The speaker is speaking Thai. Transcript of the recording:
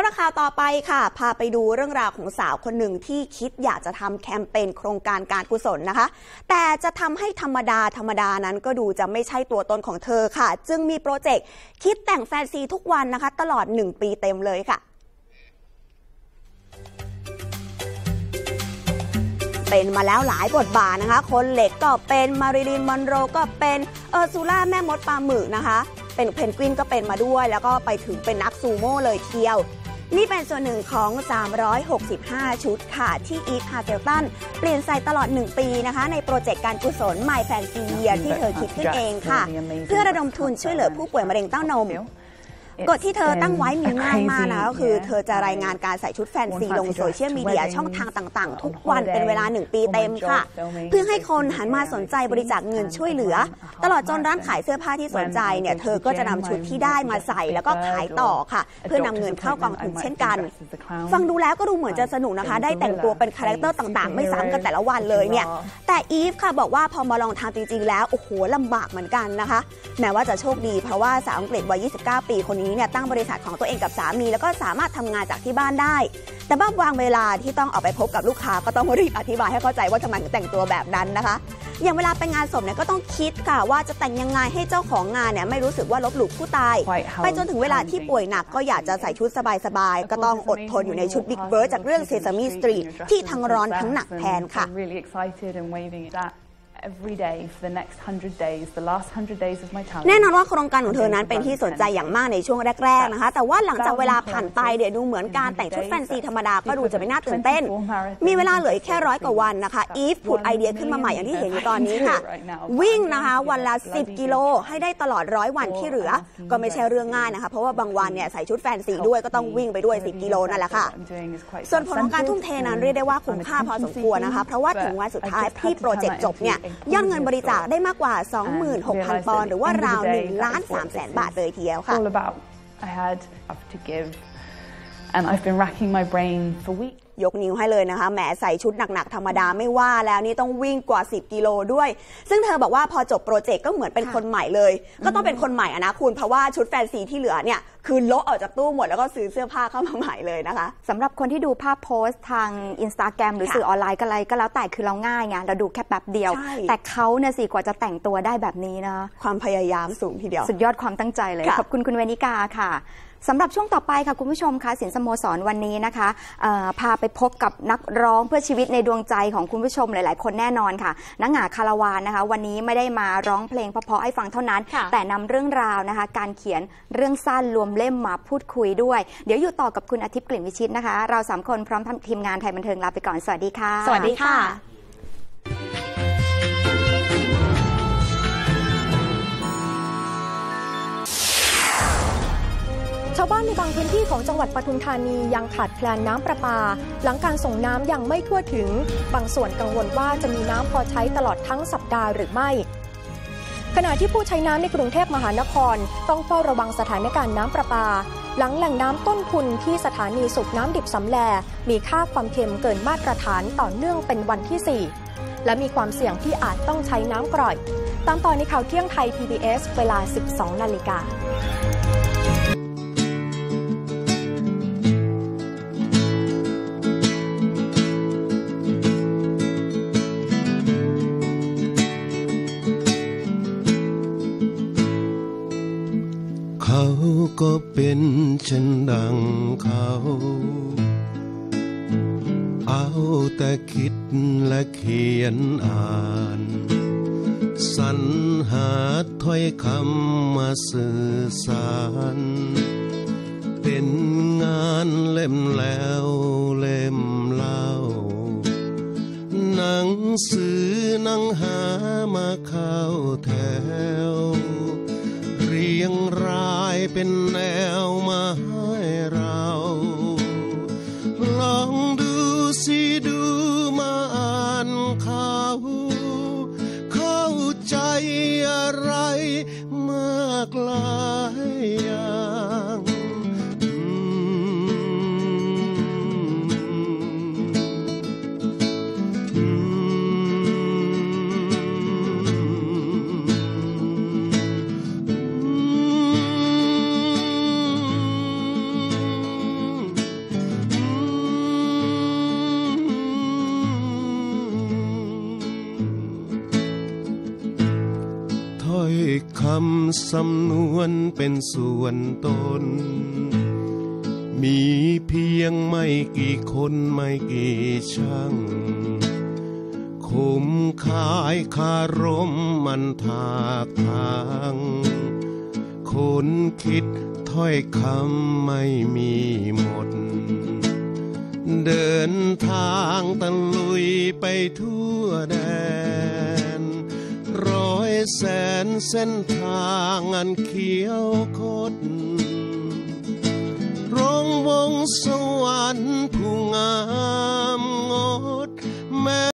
ำหรับข่าวต่อไปค่ะ พาไปดูเรื่องราวของสาวคนหนึ่งที่คิดอยากจะทำแคมเปญโครงการการกุศลนะคะ แต่จะทำให้ธรรมดาธรรมดานั้นก็ดูจะไม่ใช่ตัวตนของเธอค่ะ จึงมีโปรเจกต์คิดแต่งแฟนซีทุกวันนะคะ ตลอด 1 ปีเต็มเลยค่ะเป็นมาแล้วหลายบทบาทนะคะ คนเหล็กก็เป็นมาริลีนมอนโรก็เป็นเออร์ซูล่าแม่มดปลาหมึกนะคะ เป็นเพนกวินก็เป็นมาด้วย แล้วก็ไปถึงเป็นนักซูโม่เลยเทียว นี่เป็นส่วนหนึ่งของ 365 ชุดค่ะ ที่อีฟฮาเซลตันเปลี่ยนใส่ตลอด 1 ปีนะคะ ในโปรเจกต์การกุศล My Fancy Year ที่เธอคิดขึ้นเองค่ะ เพื่อระดมทุนช่วยเหลือผู้ป่วยมะเร็งเต้านม กฎที่เธอตั้งไว้มีง่ายมากนะก็คือเธอจะรายงานการใส่ชุดแฟนซีลงโซเชียลมีเดียช่องทางต่างๆ ทุกวันเป็นเวลา 1 ปีเต็มค่ะ เพื่อให้คนหันมาสนใจบริจาคเงินช่วยเหลือ ตลอดจนร้านขายเสื้อผ้าที่สนใจเนี่ยเธอก็จะนำชุดที่ได้มาใส่แล้วก็ขายต่อค่ะ เพื่อนำเงินเข้ากองทุนเช่นกัน ฟังดูแล้วก็ดูเหมือนจะสนุกนะคะ ได้แต่งตัวเป็นคาแรคเตอร์ต่างๆ ไม่ซ้ำกันแต่ละวันเลยเนี่ยแต่อีฟค่ะบอกว่าพอมาลองทำจริงๆแล้วโอ้โหลำบากเหมือนกันนะคะ แม้ว่าจะโชคดีเพราะว่าสาวอังกฤษวัย 29 ปีคนนี้เนี่ยตั้งบริษัทของตัวเองกับสามี แล้วก็สามารถทำงานจากที่บ้านได้ แต่บ้างวางเวลาที่ต้องออกไปพบกับลูกค้าก็ต้องรีบอธิบายให้เข้าใจว่าทำไมถึงแต่งตัวแบบนั้นนะคะ อย่างเวลาไปงานศพเนี่ยก็ต้องคิดค่ะว่าจะแต่งยังไงให้เจ้าของงานเนี่ยไม่รู้สึกว่าลบหลู่ผู้ตาย ไปจนถึงเวลาที่ป่วยหนักก็อยากจะใส่ชุดสบายๆก็ต้องอดทนอยู่ในชุดบิ๊กเบิร์ดจากเรื่องเซซามีสตรีทที่ทั้งร้อนทั้งหนักแทนค่ะ really excited and waving it at every day for the next 100 days, the last 100 days of my time. แน่นอนว่าโครงการของเธอนั้นเป็นที่สนใจอย่างมากในช่วงแรก ๆ นะคะ แต่ว่าหลังจากเวลาผ่านไปเดี๋ยวดูเหมือนการแต่งชุดแฟนซีธรรมดาก็ดูจะไม่น่าตื่นเต้น มีเวลาเหลืออีกแค่ร้อยกว่าวันนะคะอีฟผุดไอเดียขึ้นมาใหม่อย่างที่เห็นอยู่ตอนนี้ค่ะ วิ่งนะคะวันละ 10 กิโลให้ได้ตลอดร้อยวันที่เหลือ ก็ไม่ใช่เรื่องง่ายนะคะ เพราะว่าบางวันเนี่ยใส่ชุดแฟนซีด้วยก็ต้องวิ่งไปด้วย 10 กิโลนั่นแหละค่ะ ส่วนผลของการทุ่มเทนั้นเรียกได้ว่าคุ้มค่าพอสมควรนะคะ เพราะว่าถึงวันสุดท้ายที่โปรเจกต์จบเนี่ยยอดเงินบริจาคได้มากกว่า 26,000 ปอนด์หรือว่าราว1ล้าน3แสนบาทเลยทีเดียวค่ะ all about I had to give, and I've been racking my brain for weeks. ยกนิ้วให้เลยนะคะแหมใส่ชุดหนักๆ ธรรมดาไม่ว่าแล้วนี่ต้องวิ่งกว่า 10 กิโลด้วย ซึ่งเธอบอกว่าพอจบโปรเจกต์ก็เหมือนเป็นคนใหม่เลย ก็ต้องเป็นคนใหม่อะนะคุณ เพราะว่าชุดแฟนซีที่เหลือเนี่ยคือโละออกจากตู้หมดแล้วก็ซื้อเสื้อผ้าเข้ามาใหม่เลยนะคะสำหรับคนที่ดูภาพโพสต์ทางอินสตาแกรมหรือค่ะสื่อออนไลน์ก็อะไรก็แล้วแต่คือเราง่ายไงเราดูแค่แป๊บเดียวใช่แต่เขาเนี่ยสิกว่าจะแต่งตัวได้แบบนี้นะความพยายามสูงทีเดียว สุดยอดความตั้งใจเลยค่ะขอบคุณคุณเวนิกาค่ะ สำหรับช่วงต่อไปค่ะคุณผู้ชมคะสินสโมสรวันนี้นะคะเอ่อพาไปพบกับนักร้องเพื่อชีวิตในดวงใจของคุณผู้ชมหลาย ๆ คนแน่นอนค่ะนักหงาคาราวานนะคะ วันนี้ไม่ได้มาร้องเพลงเพราะๆให้ฟังเท่านั้นค่ะแต่นำเรื่องราวนะคะ การเขียนเรื่องสั้นรวมเล่มมาพูดคุยด้วย เดี๋ยวอยู่ต่อกับคุณอาทิตย์กลิ่นวิชิตนะคะ เราสามคนพร้อมทีมงานไทยบันเทิงลาไปก่อนสวัสดีค่ะ สวัสดีค่ะ บางพื้นที่ของจังหวัดปทุมธานียังขาดแคลนน้ำประปา หลังการส่งน้ำยังไม่ทั่วถึง บางส่วนกังวลว่าจะมีน้ำพอใช้ตลอดทั้งสัปดาห์หรือไม่ขณะที่ผู้ใช้น้ำในกรุงเทพมหานคร ต้องเฝ้าระวังสถานการณ์น้ำประปา หลังแหล่งน้ำต้นทุนที่สถานีสูบน้ำดิบสำแล มีค่าความเค็มเกินมาตรฐานต่อเนื่องเป็นวันที่ 4 และมีความเสี่ยงที่อาจต้องใช้น้ำกร่อย ตามต่อในข่าวเที่ยงไทย PBS เวลา 12 นาฬิกา ก็เป็นเช่นดังเขา เอาแต่คิดและเขียนอ่าน สรรหาถ้อยคำมาสื่อสาร เป็นงานเล่มแล้วเล่มเล่า หนังสือนังหามาเข้าแถว เรียงรายเป็นแนวมาให้เรา อยคำสำนวนเป็นส่วนตน มีเพียงไม่กี่คนไม่กี่ช่างคมขายคารมมันทากทางคนคิดถ้อยคำไม่มีหมด เดินทางตะลุยไปทั่วแดน แสนเส้นทางอันเขียวคดรงวงสวรรค์ผู้งามงดแม้